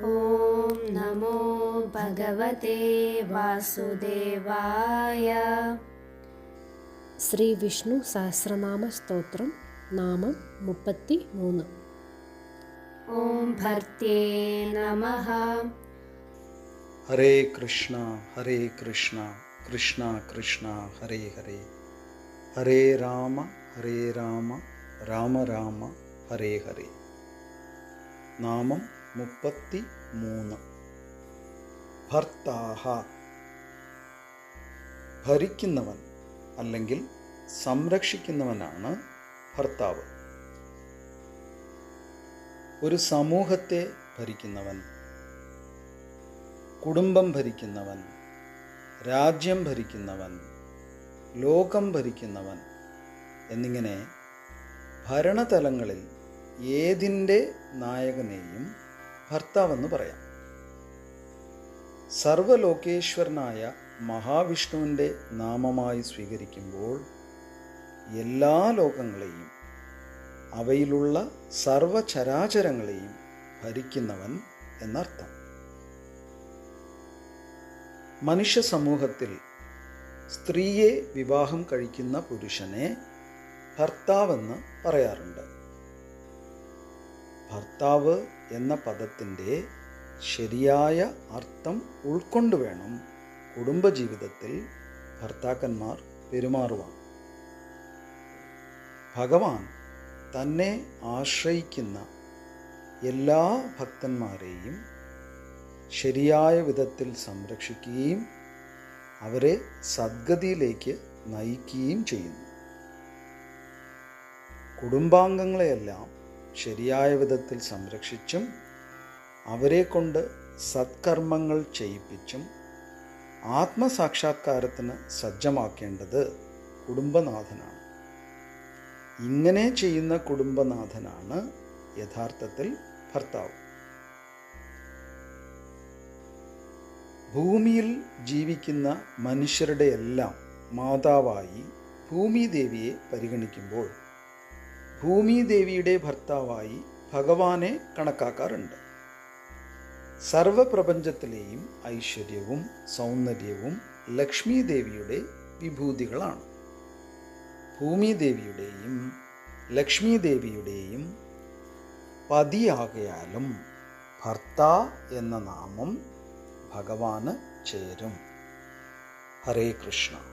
ॐ नमो भगवते वासुदेवाय। श्रीविष्णुसहस्रनामस्तोत्रं नाम मुपत्ति मून् ॐ भर्ते नमः। हरे कृष्ण हरे कृष्ण कृष्ण कृष्ण हरे हरे। हरे राम हरे राम राम राम हरे हरे। नामं മുപ്പത്തി മൂന്ന് ഭർത്താഹ. ഭരിക്കുന്നവൻ അല്ലെങ്കിൽ സംരക്ഷിക്കുന്നവനാണ് ഭർത്താവ്. ഒരു സമൂഹത്തെ ഭരിക്കുന്നവൻ കുടുംബം ഭരിക്കുന്നവൻ രാജ്യം ഭരിക്കുന്നവൻ ലോകം ഭരിക്കുന്നവൻ എന്നിങ്ങനെ ഭരണതലങ്ങളിൽ ഏതിന്റെ നായകനെയും ഭർത്താവെന്ന് പറയാം. സർവലോകേശ്വരനായ മഹാവിഷ്ണുവിന്റെ നാമമായി സ്വീകരിക്കുമ്പോൾ എല്ലാ ലോകങ്ങളെയും അവയിലുള്ള സർവചരാചരങ്ങളെയും ഭരിക്കുന്നവൻ എന്നർത്ഥം. മനുഷ്യ സമൂഹത്തിൽ സ്ത്രീയെ വിവാഹം കഴിക്കുന്ന പുരുഷനെ ഭർത്താവെന്ന് പറയാറുണ്ട്. ഭർത്താവ് എന്ന പദത്തിന്റെ ശരിയായ അർത്ഥം ഉൾക്കൊണ്ട് വേണം കുടുംബജീവിതത്തിൽ ഭർത്താക്കന്മാർ പെരുമാറുവാൻ. ഭഗവാൻ തന്നെ ആശ്രയിക്കുന്ന എല്ലാ ഭക്തന്മാരെയും ശരിയായ വിധത്തിൽ സംരക്ഷിക്കുകയും അവരെ സദ്ഗതിയിലേക്ക് നയിക്കുകയും ചെയ്യുന്നു. കുടുംബാംഗങ്ങളെയെല്ലാം ശരിയായ വിധത്തിൽ സംരക്ഷിച്ചും അവരെ കൊണ്ട് സത്കർമ്മങ്ങൾ ചെയ്യിപ്പിച്ചും ആത്മസാക്ഷാത്കാരത്തിന് സജ്ജമാക്കേണ്ടത് കുടുംബനാഥനാണ്. ഇങ്ങനെ ചെയ്യുന്ന കുടുംബനാഥനാണ് യഥാർത്ഥത്തിൽ ഭർത്താവ്. ഭൂമിയിൽ ജീവിക്കുന്ന മനുഷ്യരുടെ എല്ലാം മാതാവായി ഭൂമിദേവിയെ പരിഗണിക്കുമ്പോൾ ഭൂമിദേവിയുടെ ഭർത്താവായി ഭഗവാനെ കണക്കാക്കാറുണ്ട്. സർവപ്രപഞ്ചത്തിലെയും ഐശ്വര്യവും സൗന്ദര്യവും ലക്ഷ്മി ദേവിയുടെ വിഭൂതികളാണ്. ഭൂമിദേവിയുടെയും ലക്ഷ്മി ദേവിയുടെയും പതിയാകയാലും ഭർത്ത എന്ന നാമം ഭഗവാന് ചേരും. ഹരേ കൃഷ്ണ.